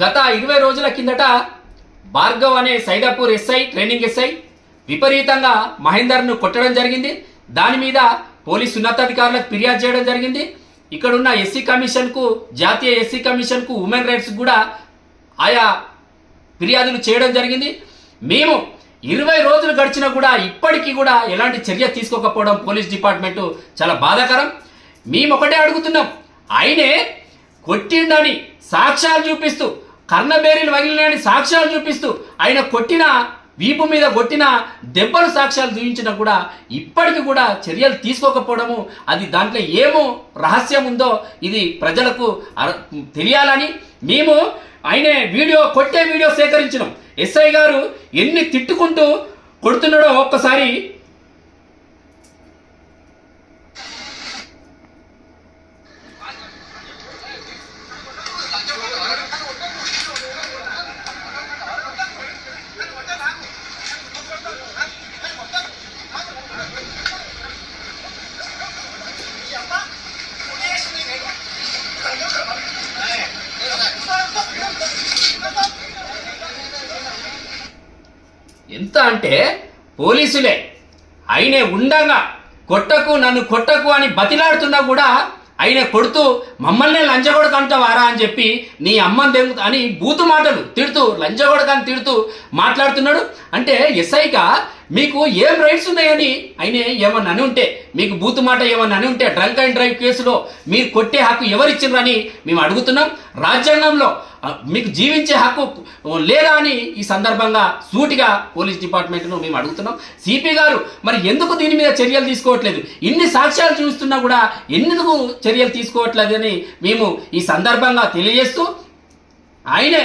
గత ఇరవై రోజుల కిందట భార్గవ్ అనే సైదాపూర్ ఎస్ఐ ట్రైనింగ్ ఎస్ఐ విపరీతంగా మహేందర్ను కొట్టడం జరిగింది. దాని మీద పోలీసు ఉన్నతాధికారులకు ఫిర్యాదు చేయడం జరిగింది. ఇక్కడున్న ఎస్సీ కమిషన్కు జాతీయ ఎస్సీ కమిషన్కు ఉమెన్ రైట్స్ కూడా ఆయా ఫిర్యాదులు చేయడం జరిగింది. మేము ఇరవై రోజులు గడిచినా కూడా ఇప్పటికీ కూడా ఎలాంటి చర్య తీసుకోకపోవడం పోలీస్ డిపార్ట్మెంటు చాలా బాధాకరం. మేము ఒకటే అడుగుతున్నాం. ఆయనే కొట్టిండని సాక్ష్యాలు చూపిస్తూ కర్ణబేరీలు వగిలినని సాక్ష్యాలు చూపిస్తూ ఆయన కొట్టిన వీపు మీద కొట్టిన దెబ్బలు సాక్ష్యాలు చూపించినా కూడా ఇప్పటికి కూడా చర్యలు తీసుకోకపోవడము అది దాంట్లో ఏమో రహస్యం ఉందో ఇది ప్రజలకు అర- తెలియాలని మేము ఆయనే వీడియో కొట్టే వీడియో సేకరించినాం. ఎస్ఐ గారు ఎన్ని తిట్టుకుంటూ కొడుతున్నాడో ఒక్కసారి ఎంత అంటే పోలీసులే. ఆయనే ఉండగా కొట్టకు నన్ను కొట్టకు అని బతిలాడుతున్నా కూడా ఆయన కొడుతూ మమ్మల్ని లంచగొడకంటావారా అని చెప్పి నీ అమ్మని దెంగు అని బూతు మాటలు తిడుతూ లంచగొడకని తిడుతూ మాట్లాడుతున్నాడు. అంటే ఎస్ఐగా మీకు ఏం రైట్స్ ఉన్నాయని ఆయన ఏమన్నా అని ఉంటే మీకు బూతు మాట ఏమన్నా అని ఉంటే డ్రంక్ అండ్ డ్రైవ్ కేసులో మీరు కొట్టే హక్కు ఎవరిచ్చిండ్రని మేము అడుగుతున్నాం. రాజ్యాంగంలో మీకు జీవించే హక్కు లేదా అని ఈ సందర్భంగా సూటిగా పోలీస్ డిపార్ట్మెంట్ను మేము అడుగుతున్నాం. సిపి గారు మరి ఎందుకు దీని మీద చర్యలు తీసుకోవట్లేదు? ఇన్ని సాక్ష్యాలు చూస్తున్నా కూడా ఎందుకు చర్యలు తీసుకోవట్లేదని మేము ఈ సందర్భంగా తెలియజేస్తూ ఆయనే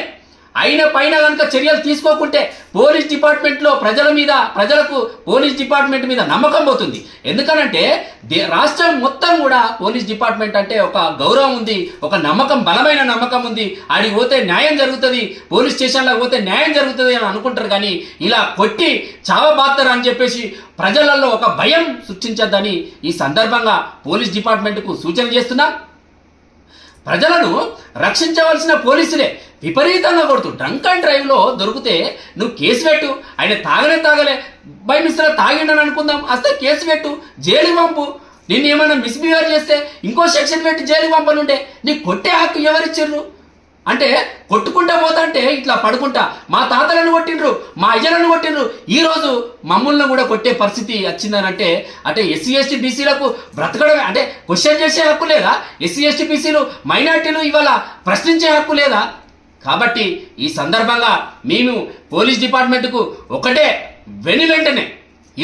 అయిన పైన కనుక చర్యలు తీసుకోకుంటే పోలీస్ డిపార్ట్మెంట్లో ప్రజల మీద ప్రజలకు పోలీస్ డిపార్ట్మెంట్ మీద నమ్మకం పోతుంది. ఎందుకనంటే దే రాష్ట్రం మొత్తం కూడా పోలీస్ డిపార్ట్మెంట్ అంటే ఒక గౌరవం ఉంది ఒక నమ్మకం బలమైన నమ్మకం ఉంది. ఆడికి పోతే న్యాయం జరుగుతుంది పోలీస్ స్టేషన్లో పోతే న్యాయం జరుగుతుంది అని అనుకుంటారు కానీ ఇలా కొట్టి చావబాస్తారు అని చెప్పేసి ప్రజలలో ఒక భయం సృష్టించద్దని ఈ సందర్భంగా పోలీస్ డిపార్ట్మెంట్కు సూచన చేస్తున్నాం. ప్రజలను రక్షించవలసిన పోలీసులే విపరీతంగా కొడుతూ డ్రంక్ అండ్ డ్రైవ్లో దొరికితే నువ్వు కేసు పెట్టు ఆయన తాగలే తాగలే. బై మిస్టర్ తాగిండని అనుకుందాం అస్తే కేసు పెట్టు జైలు పంపు. నిన్ను ఏమైనా మిస్బిహేవ్ చేస్తే ఇంకో సెక్షన్ పెట్టి జైలు పంపనుండే నీకు కొట్టే హక్కు ఎవరిచ్చిర్రు అంటే కొట్టుకుంటా పోతాంటే ఇట్లా పడుకుంటా. మా తాతలను కొట్టిండ్రు మా అయ్యలను కొట్టిండ్రు. ఈరోజు మమ్మల్ని కూడా కొట్టే పరిస్థితి వచ్చిందని అంటే అంటే ఎస్సీ ఎస్టీ బీసీలకు బ్రతకడమే అంటే క్వశ్చన్ చేసే హక్కు లేదా? ఎస్సీ ఎస్టీ బీసీలు మైనార్టీలు ఇవాళ ప్రశ్నించే హక్కు లేదా? కాబట్టి ఈ సందర్భంగా మేము పోలీస్ డిపార్ట్మెంట్కు ఒకటే వెని వెంటనే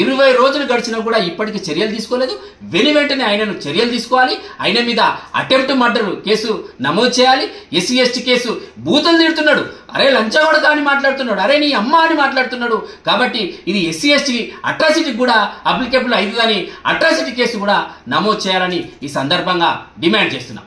ఇరవై రోజులు గడిచినా కూడా ఇప్పటికీ చర్యలు తీసుకోలేదు. వెను వెంటనే ఆయనను చర్యలు తీసుకోవాలి. ఆయన మీద అటెంప్ట్ మర్డర్ కేసు నమోదు చేయాలి. ఎస్సీ ఎస్టీ కేసు బూతులు తిడుతున్నాడు. అరే లంచగొడక అని మాట్లాడుతున్నాడు. అరే నీ అమ్మ అని మాట్లాడుతున్నాడు. కాబట్టి ఇది ఎస్సీ ఎస్టీ అట్రాసిటీకి కూడా అప్లికేబుల్ అవుతుందని అట్రాసిటీ కేసు కూడా నమోదు చేయాలని ఈ సందర్భంగా డిమాండ్ చేస్తున్నాం.